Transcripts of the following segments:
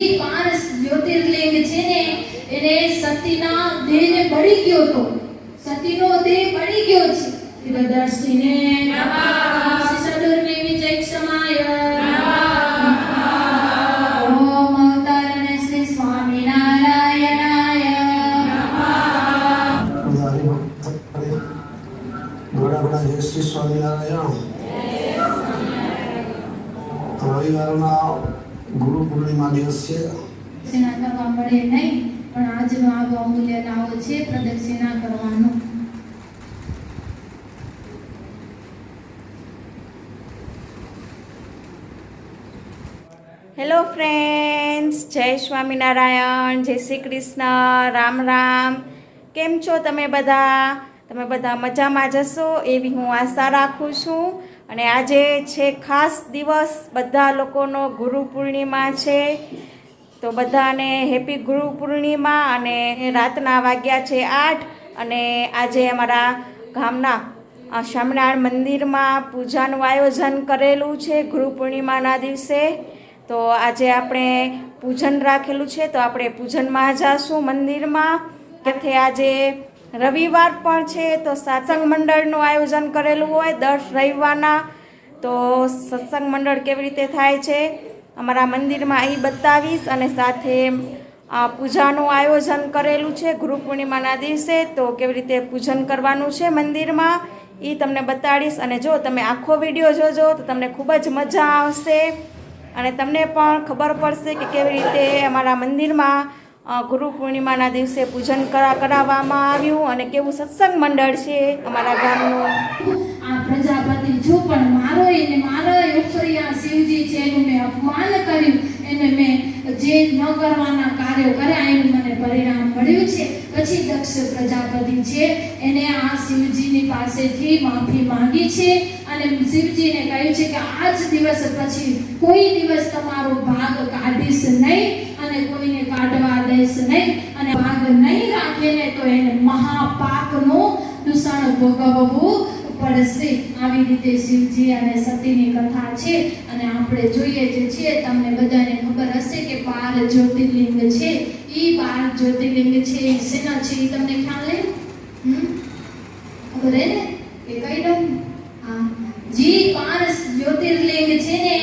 પાંચ જ્યોતિર્લિંગ છે ને એને સતીના દેહને બળી ગયો તો સતીનો દેહ બળી ગયો છે. દિવદર્શિને નમઃ. ક્ષમાય. ઓમ શ્રી સ્વામિનારાયણાય. જય શ્રી સ્વામિનારાયણ. ગુરુ પૂર્ણિમા દિવસ છે સેનાતા મળે નહીં પણ આજનો આ અમૂલ્ય લાવો છે પ્રદક્ષિણા કરવાનો. હેલો ફ્રેન્ડ્સ જય સ્વામિનારાયણ જય શ્રી કૃષ્ણ રામ રામ. કેમ છો તમે બધા? તમે બધા મજામાં જશો એવી હું આશા રાખું છું. અને આજે છે ખાસ દિવસ, બધા લોકોનો ગુરુ પૂર્ણિમા છે. તો બધાને હેપી ગુરુ પૂર્ણિમા અને રાતના વાગ્યા છે આઠ અને આજે અમારા ગામના સ્વામિનારાયણ મંદિરમાં પૂજાનું આયોજન કરેલું છે ગુરુ પૂર્ણિમાના દિવસે. તો આજે આપણે પૂજન રાખેલું છે. તો આપણે પૂજનમાં જાશું મંદિરમાં. કે આજે રવિવાર પણ છે તો સત્સંગ મંડળનું આયોજન કરેલું હોય દર રવિવારના. તો સત્સંગ મંડળ કેવી રીતે થાય છે અમારા મંદિરમાં એ બતાવીશ અને સાથે પૂજાનું આયોજન કરેલું છે ગુરુ પૂર્ણિમાના દિવસે. તો કેવી રીતે પૂજન કરવાનું છે મંદિરમાં એ તમને બતાડીશ અને જો તમે આખો વીડિયો જોજો તો તમને ખૂબ જ મજા આવશે. અને તમને પણ ખબર પડશે કે કેવી રીતે અમારા મંદિરમાં ગુરુ પૂર્ણિમાના દિવસે પૂજન કરા, કરાવવામાં આવ્યું અને કેવું સત્સંગ મંડળ છે અમારા ગામનું? આ પ્રજાપતિ જો પણ મારો એને મારા આ શિવજી છે એનું મેં અપમાન કર્યું. એને મેં જે ન કરવાના કાર્યો કર્યા એનું મને પરિણામ મળ્યું છે. પછી દક્ષ પ્રજાપતિ છે, એને આ શિવજીની પાસેથી માફી માંગી છે અને શિવજીને કહ્યું છે કે આજ દિવસ પછી કોઈ દિવસ તમારો ભાગ કાઢીશ નહીં. અને કોઈને કાઢવા દઈશ નહીં અને ભાગ નહીં રાખે ને તો એને મહાપાકનું દૂષણ ભોગવવું પડશે. આવી રીતે શિવજી અને સતીની કથા છે અને આપણે જોઈએ જે છે, તમને બધાને ખબર હશે કે બાર જ્યોતિર્લિંગ છે. એ બાર જ્યોતિર્લિંગ છે એ શેના છે એ તમને ખ્યાલ હે? ખબર હે ને? એ કઈ દઉં. હા. જી પાંચ જ્યોતિર્લિંગ છે ને,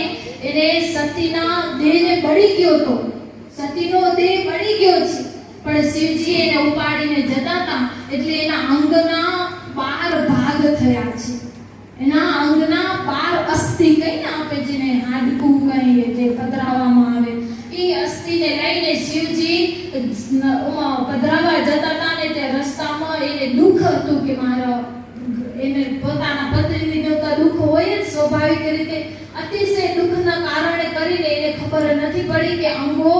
એને સતીના દેહને બળી ગયો તો સતીનો દેહ બળી ગયો છે. પણ શિવજી એને ઉપાડીને જતા હતા એટલે એના અંગના બાર ભાગ થયા છે. એના અંગના બાર અસ્થિ કહીને આપણે જેને હાડકું કહીએ જે પધરાવવામાં આવે. એ અસ્થિને લઈને શિવજી પધરાવા જતા હતા ને તે રસ્તામાં એને દુઃખ હતું કે મારા એને પોતાના પત્નીનો તો દુઃખ હોય જ સ્વાભાવિક રીતે. અતિશય દુઃખના કારણે કરીને એને ખબર નથી પડી કે અંગો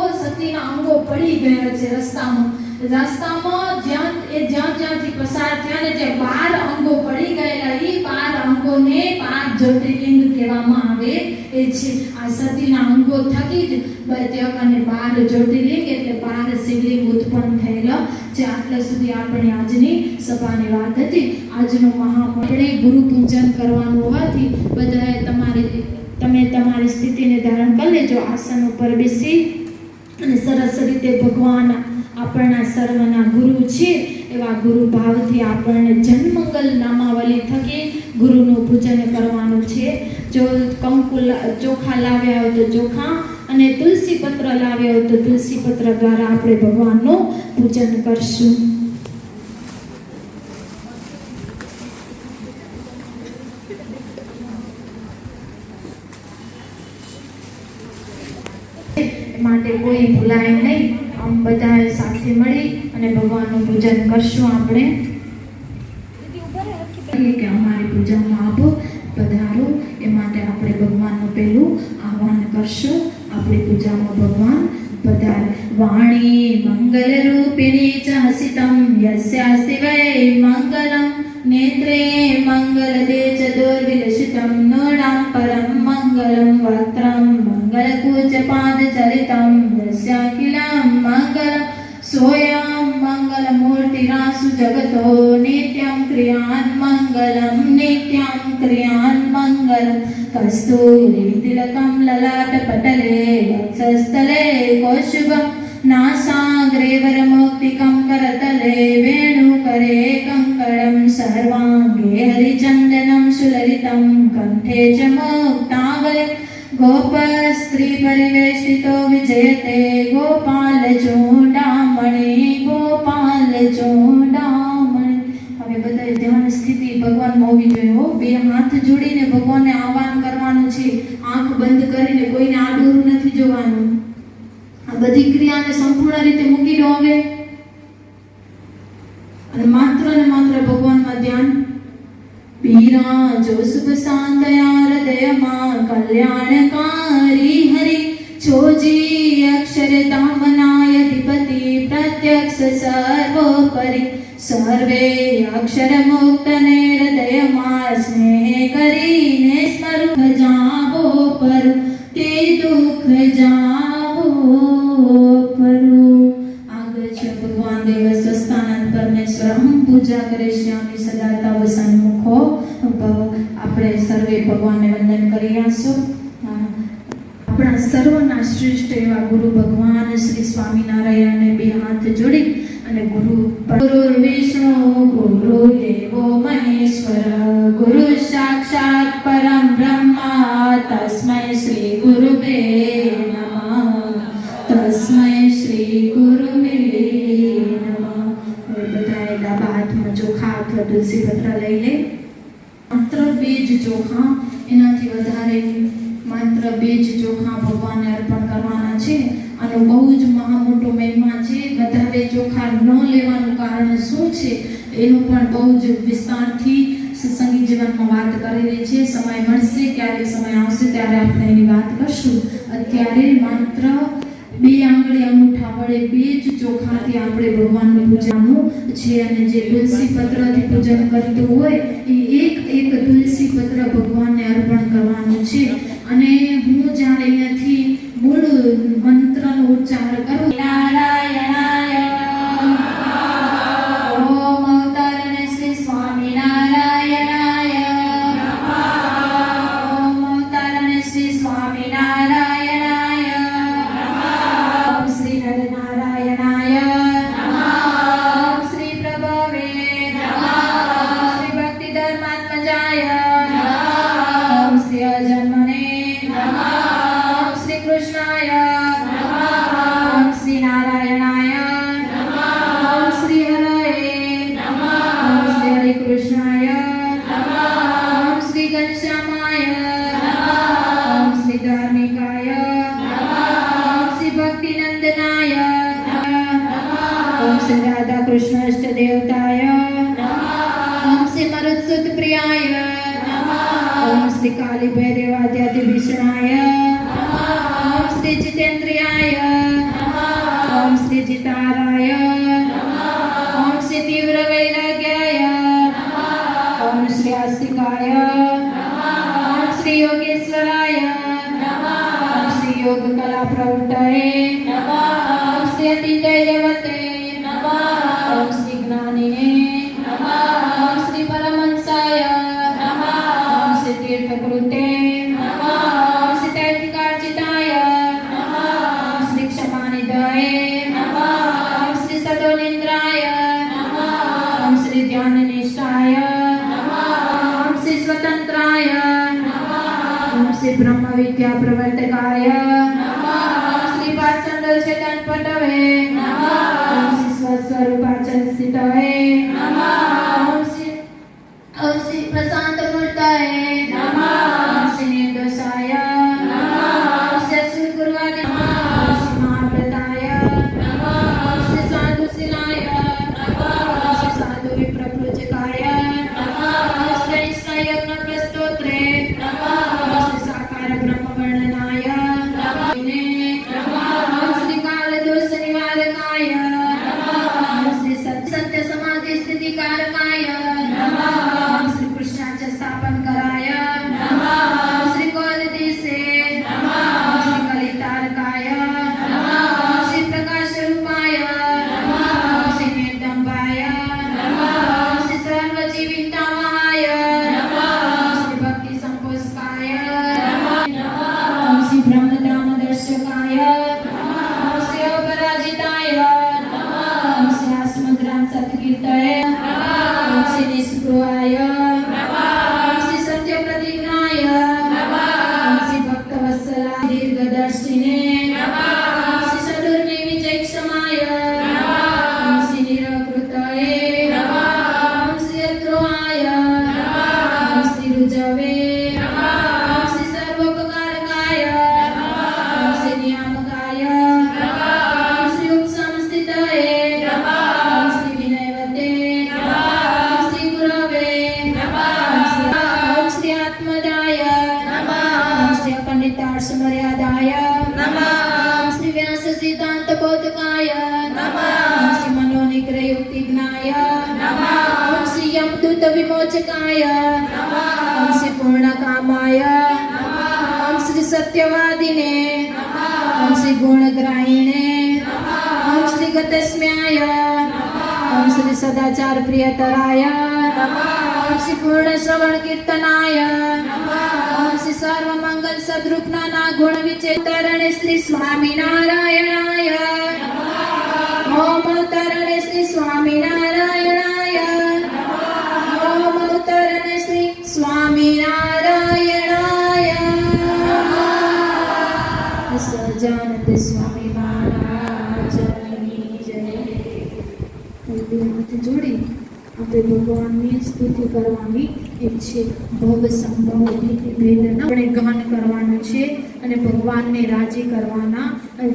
સતીના અંગો પડી ગયા છે રસ્તામાં. રસ્તામાં જ્યાં એ જ્યાં જ્યાંથી પસાર થયા ને જે બાર અંગો પડી ગયેલા. એ બાર અંગોને પાંચ જ્યોતિર્લિંગ કહેવામાં આવે એ છે. આ સતીના અંગો થકી જ બત્યક અને બાર જ્યોતિર્લિંગ એટલે બાર શિવલિંગ ઉત્પન્ન થયેલા જે આટલા સુધી આપણી આજની સભાની વાત હતી. આજનો મહામંડળે ગુરુ પૂજન કરવાનું હોવાથી બધાએ તમારી, તમે તમારી સ્થિતિને ધારણ કરી લેજો. આસન ઉપર બેસી અને સરસ રીતે ભગવાન આપણા સર્વના ગુરુ છે, એવા ગુરુ ભાવથી આપણને જન્મંગલ નામાવલી થકી ગુરુનું પૂજન કરવાનું છે. જો કંકુ ચોખા લાવ્યા હોય તો ચોખા અને તુલસી પત્ર લાવ્યા હોય તો તુલસી પત્ર દ્વારા આપણે ભગવાનનું પૂજન કરશું માટે કોઈ ભૂલાય નહીં. આમ બધા સાથે મળી અને ભગવાનનું પૂજન કરશું આપણે. કે અમારી પૂજામાં આપો, પધારો. એ માટે આપણે ભગવાનનું પહેલું આહવાન કરશું. આપણી પૂજામાં ભગવાન પધાર. વાણી મંગલ રૂપિણી ચ હસિતમ યસ્યાસ્તિ વૈ મંગલમ. નેત્રે મંગલ દે ચ દુર્વિલસિતમ નૃણામ પરમ મંગલમ વક્त्रं મંગલકૂચ પાદ ચરિતમ. जगतो नित्यं क्रियान्मङ्गलं नित्यं क्रियान्मङ्गलं कस्तूरि तिलकं ललाटपटले वत्सस्थले कौशुभं नासाग्रेवरमौक्तिकं करतले वेणुकरे कङ्कणं सर्वाङ्गे हरिचन्दनं सुललितं कण्ठे च मोक्तावले गोपस्त्रीपरिवेष्टितो विजयते गोपालचूडामणि गोपा સ્થિતિ ભગવાનમાં હોવી જોઈએ હો બે હાથ જોડીને ભગવાનને આહવાન કરવાનું છે. આંખ બંધ કરીને કોઈને આડું નથી જોવાનું. આ બધી ક્રિયાને સંપૂર્ણ રીતે મૂકી દો હવે. અને માત્ર ને માત્ર ભગવાનમાં ધ્યાન. પીરાજો શુભ સાંદયા હૃદયમાં કલ્યાણકારી હરિ. છોજી અક્ષર દામનાય અધિપતિ પ્રત્યક્ષ સર્વોપરી. સર્વે અક્ષર મુક્તને હૃદયમાં સ્નેહ કરીને સ્મરું જાવો પર તે દુઃખ જાવો પરુ આગળ છે ભગવાન દેવ સ્વસ્થાનંદ પરમેશ્વર હું પૂજા કરિષ્યામિ સદાતા વસન્મુખો ભવ આપણે સર્વે ભગવાનને વંદન કરી આશું આપણા સર્વના શ્રેષ્ઠ એવા ગુરુ ભગવાન શ્રી સ્વામિનારાયણને બે હાથ જોડી અને ગુરુ ગુરુ વિષ્ણુ ગુરુ દેવો મહેશ્વર ગુરુ સાક્ષાત પરમ બ્રહ્મા તસ્મય શ્રી ગુરુવે અને બહુ જ મહા મોટો મહિમા છે. વધારે ચોખા ન લેવાનું કારણ શું છે? એનું પણ બહુ જ વિસ્તારથી સત્સંગી જીવનમાં વાત કરેલી છે. સમય મળશે, ક્યારે સમય આવશે ત્યારે આપણે એની વાત કરશું. અત્યારે માત્ર બે આંગળી અંગૂઠા વડે બે જ ચોખાથી આપણે ભગવાનનું પૂજાનું છે અને જે તુલસી પત્રથી પૂજન કરતું હોય, એ એક એક તુલસી પત્ર ભગવાનને અર્પણ કરવાનું છે. અને હું જ્યારે અહીંયાથી મૂળ sobrecarga શ્રી રાધા કૃષ્ણ અષ્ટ દેવતાય ઓમ શ્રી મરુત્સુત પ્રિયાય ઓમ શ્રી કાલી ભૈરવાદ્યાધિભીષણાય ઓમ શ્રી જીતેન્દ્રિયાય ઓમ શ્રી જીતારાય ઓમ શ્રી તીવ્ર વૈરાગ્યાય ઓમ શ્રી આસ્તિકાય ઓમ શ્રી યોગેશ્વરાય ઓમ શ્રી યોગ કલા પ્રવૃત્તય શ્રી અતિજયવતે ઓમ શ્રી સત્યવાદિને ઓમ શ્રી ગુણગ્રાહીને ઓમ શ્રી ગતસ્મ્યાય ઓમ શ્રી સદાચાર પ્રિયતરાય ઓમ શ્રી પૂર્ણ શ્રવણ કીર્તનાય ઓમ શ્રી સર્વ મંગલ સદરૂપના ગુણ વિચેતરણે શ્રી સ્વામિનારાયણાય ઓમ અવતરણે શ્રી સ્વામિનારાયણાય ઓમ અવતરણે શ્રી સ્વામિનારાયણાય આપણે ભગવાનની સ્તુતિ કરવાની ઈચ્છે. ભવ સંભવ ભેદ ભેદના આપણે ગાન કરવાનું છે અને ભગવાનને રાજી કરવાના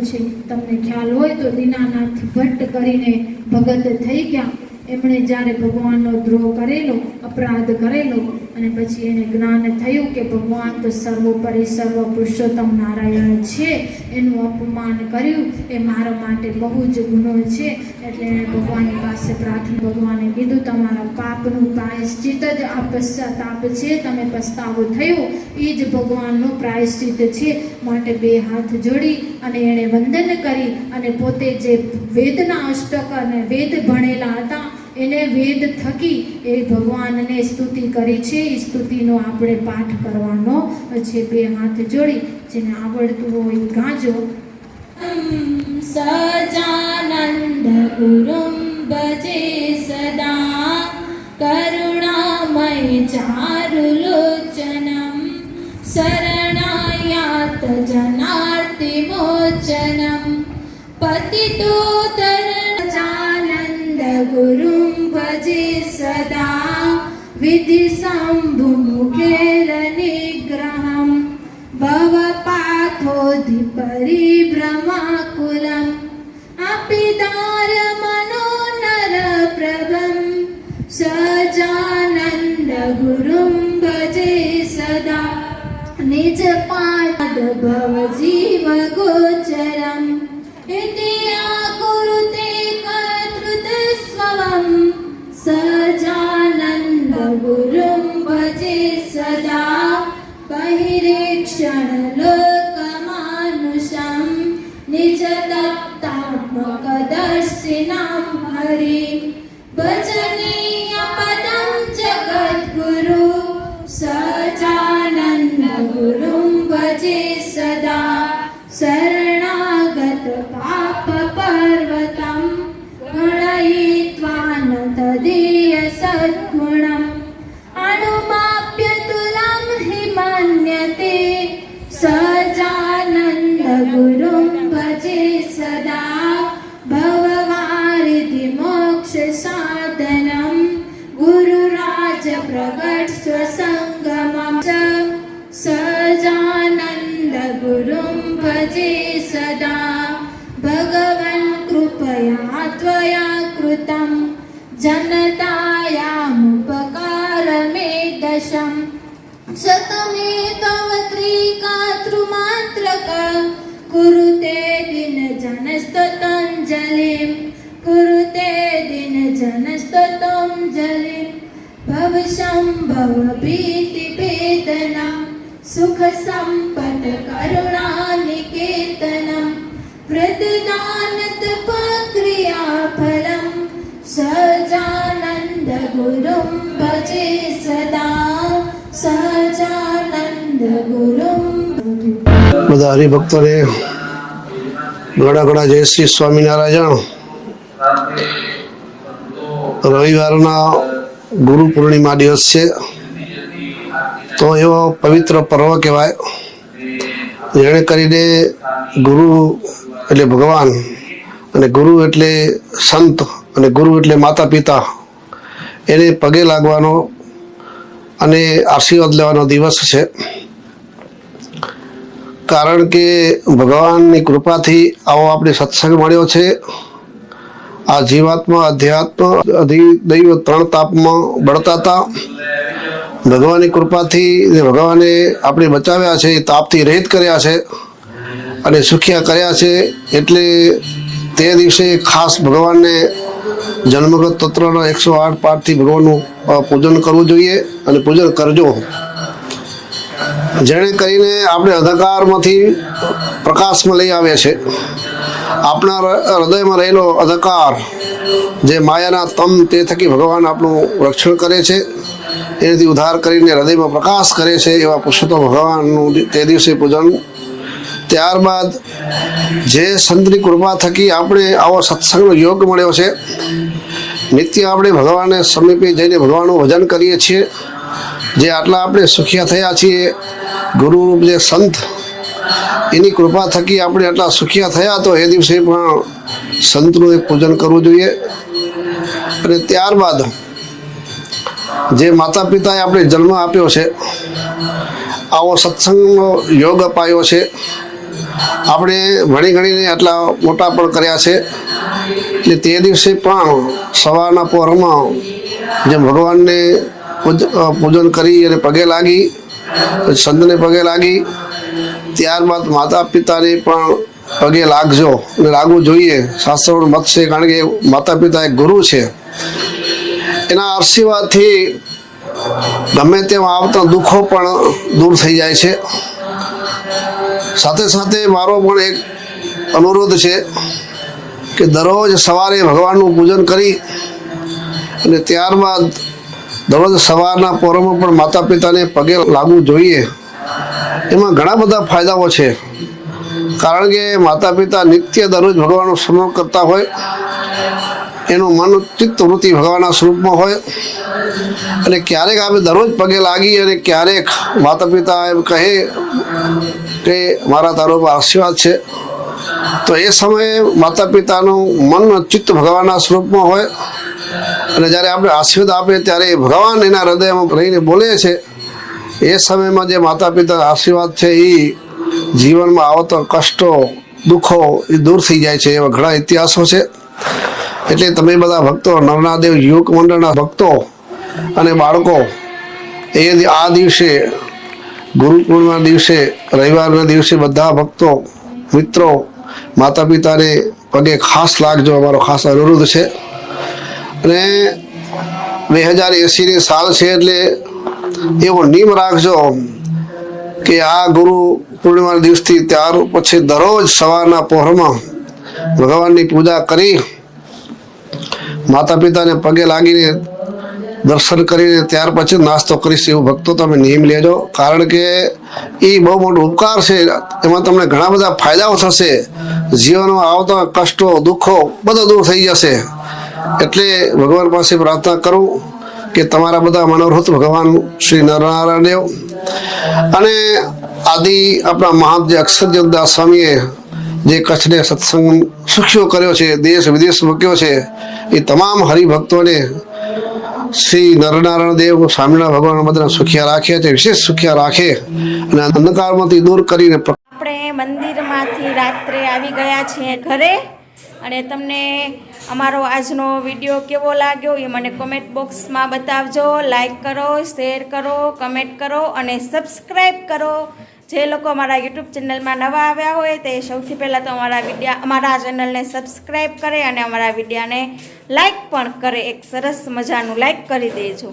છે. તમને ખ્યાલ હોય તો દીનાનાથ ભટ્ટ કરીને ભગત થઈ ગયા. એમણે જ્યારે ભગવાનનો દ્રોહ કરેલો, અપરાધ કરેલો અને પછી એને જ્ઞાન થયું કે ભગવાન તો સર્વોપરી સર્વ પુરુષોત્તમ નારાયણ છે, એનું અપમાન કર્યું. એ મારા માટે બહુ જ ગુનો છે. એટલે ભગવાનની પાસે પ્રાર્થના, ભગવાને કીધું, તમારા પાપનું પ્રાયશ્ચિત જ આ પશ્ચાતાપ છે, તમે પસ્તાવો થયો, એ જ ભગવાનનું પ્રાયશ્ચિત છે. માટે બે હાથ જોડી અને એણે વંદન કરી અને પોતે જે વેદના અષ્ટક અને વેદ ભણેલા હતા, એને વેદ થકી એ ભગવાનને સ્તુતિ કરી છે. એ સ્તુતિનો આપણે પાઠ કરવાનો છે. બે હાથ જોડી, જેને આવડતું હોય ગાજો. सचानन्दगुरुं भजे सदा करुणामय चारुलोचनं शरणायातजनार्तिमोचनं पतितो तरणजानन्दगुरुं भजे सदा विदिषम् परिभ्रमाकुरम् अपि दारमनो नरप्रभं सजानन्दगुरुं भजे सदा। निजपाद् भव जीवगोचरम् इति आकुरुते कर्तृत स्वं स भजे सदा। बहिरेक्षण નિજ દત્તાત્મકદર્શિનામ હરિ. ભજનીય गुरुराज प्रकट स्वसङ्गमं च सजानन्द गुरुं भजे सदा भगवन् कृपया त्वया कृतं जनतायामुपकारमेदशम् शतमे तव त्रिकातृमात्रक कुरुते दिनजनस्ततञ्जलिं कुरुते ભવસંભવ પ્રીતિ પેતનમ સુખ સંપત કરુણા નિકેતનમ વૃતદાન તપક્રિયા ફલમ સહજાનંદ ગુરુમ ભજે સદા સહજાનંદ ગુરુમ બધા હરિભક્તોને ઘણા ઘણા જય શ્રી સ્વામિનારાયણ. રવિવારના ગુરુ પૂર્ણિમા દિવસ છે. તો એવો પવિત્ર પર્વ કહેવાય. જેણે કરીને ગુરુ એટલે ભગવાન અને ગુરુ એટલે સંત અને ગુરુ એટલે માતા પિતા એને પગે લાગવાનો અને આશીર્વાદ લેવાનો દિવસ છે. કારણ કે ભગવાનની કૃપાથી આવો આપણે સત્સંગ મળ્યો છે. આ જીવાત્મા અધ્યાત્મ અધિદૈવ ત્રણ તાપમાં બળતા હતા. ભગવાનની કૃપાથી ભગવાને આપણે બચાવ્યા છે, એ તાપથી રહિત કર્યા છે અને સુખિયા કર્યા છે એટલે તે દિવસે ખાસ ભગવાનને જન્મગત તત્વના એકસો આઠ પાઠથી ભગવાનનું પૂજન કરવું જોઈએ અને પૂજન કરજો. જેણે કરીને આપણે અંધકારમાંથી પ્રકાશમાં લઈ આવે છે. આપણા હૃદયમાં રહેલો અધકાર જે માયાના તમ તે થકી ભગવાન આપણું રક્ષણ કરે છે એનાથી ઉદ્ધાર કરીને હૃદયમાં પ્રકાશ કરે છે એવા પુરુષોત્તમ ભગવાનનું તે દિવસે પૂજન. ત્યારબાદ જે સંતની કૃપા થકી આપણે આવો સત્સંગનો યોગ મળ્યો છે, નિત્ય આપણે ભગવાનને સમીપે જઈને ભગવાનનું ભજન કરીએ છીએ. જે આટલા આપણે સુખિયા થયા છીએ, ગુરુરૂપ જે સંત એની કૃપા થકી આપણે આટલા સુખિયા થયા તો એ દિવસે પણ સંતનું પૂજન કરવું જોઈએ. અને ત્યારબાદ જે માતા પિતાએ આપણે જન્મ આપ્યો છે, આવો સત્સંગનો યોગ અપાયો છે. આપણે ભણી ગણીને આટલા મોટા પણ કર્યા છે. એટલે તે દિવસે પણ સવારના પહોરમાં જે ભગવાનને પૂજ- પૂજન કરી અને પગે લાગી સંતને પગે લાગી ત્યારબાદ માતા પિતાને પણ પગે લાગજો અને લાગવું જોઈએ. શાસ્ત્રોનું મત છે કારણ કે માતા પિતા એક ગુરુ છે. એના આશીર્વાદથી ગમે તેમાં આવતા દુઃખો પણ દૂર થઈ જાય છે. સાથે સાથે મારો પણ એક અનુરોધ છે કે દરરોજ સવારે ભગવાનનું પૂજન કરી અને ત્યારબાદ દરરોજ સવારના પોરમાં પણ માતા પિતાને પગે લાગવું જોઈએ. એમાં ઘણા બધા ફાયદાઓ છે. કારણ કે માતા પિતા નિત્ય દરરોજ ભગવાનનો સ્મરણ કરતા હોય, એનું મન ચિત્ત વૃત્તિ ભગવાનના સ્વરૂપમાં હોય, અને ક્યારેક આપણે દરરોજ પગે લાગી અને ક્યારેક માતા પિતા એમ કહે કે, મારા તારો આશીર્વાદ છે. તો એ સમયે માતા પિતાનું મન ચિત્ત ભગવાનના સ્વરૂપમાં હોય, અને જ્યારે આપણે આશીર્વાદ આપે ત્યારે ભગવાન એના હૃદયમાં રહીને બોલે છે એ સમયમાં જે માતા પિતા આશીર્વાદ છે એ જીવનમાં આવતા કષ્ટો, દુઃખો એ દૂર થઈ જાય છે, એવા ઘણા ઇતિહાસો છે. એટલે તમે બધા ભક્તો, નરનાદેવ યુવક મંડળના ભક્તો અને બાળકો, એ આ દિવસે, ગુરુ પૂર્ણિમાના દિવસે, રવિવારના દિવસે બધા ભક્તો, મિત્રો માતા પિતાને પગે ખાસ લાગજો, અમારો ખાસ અનુરોધ છે. અને બે હજાર એંસીની સાલ છે એટલે એવો નિયમ રાખજો કે આ ગુરુ પૂર્ણિમાના દિવસથી ત્યાર પછી દરરોજ સવારના પહોરમાં ભગવાનની પૂજા કરી માતા પિતાને પગે લાગીને દર્શન કરીને ત્યાર પછી નાસ્તો કરીશ એવું ભક્તો તમે નિયમ લેજો. કારણ કે એ બહુ મોટો ઉપકાર છે. એમાં તમને ઘણા બધા ફાયદાઓ થશે. જીવનમાં આવતા કષ્ટો, દુઃખો બધું દૂર થઈ જશે. એટલે ભગવાન પાસે પ્રાર્થના કરું કે તમારા બધા મનોરથ ભગવાન શ્રી નરનારાયણ દેવ અને આદિ આપણા મહાન જે અક્ષરજનદાસ સ્વામીએ જે કચ્છને સત્સંગ સુખ્યો કર્યો છે, દેશ વિદેશ મૂક્યો છે, એ તમામ હરિભક્તોને શ્રી નરનારાયણ દેવ સ્વામિનારાયણ ભગવાન બધા સુખિયા રાખે છે, વિશેષ સુખિયા રાખે અને અંધકારમાંથી દૂર કરીને આપણે મંદિરમાંથી રાત્રે આવી ગયા છીએ ઘરે અને તમને અમારો આજનો વીડિયો કેવો લાગ્યો એ મને કોમેન્ટ બોક્સમાં બતાવજો. લાઇક કરો શેર કરો કમેન્ટ કરો અને સબસ્ક્રાઈબ કરો. જે લોકો અમારા યુટ્યુબ ચેનલમાં નવા આવ્યા હોય તે સૌથી પહેલાં તો અમારા વિડીયા, અમારા ચેનલને સબસ્ક્રાઈબ કરે અને અમારા વિડીયાને લાઈક પણ કરે. એક સરસ મજાનું લાઇક કરી દેજો.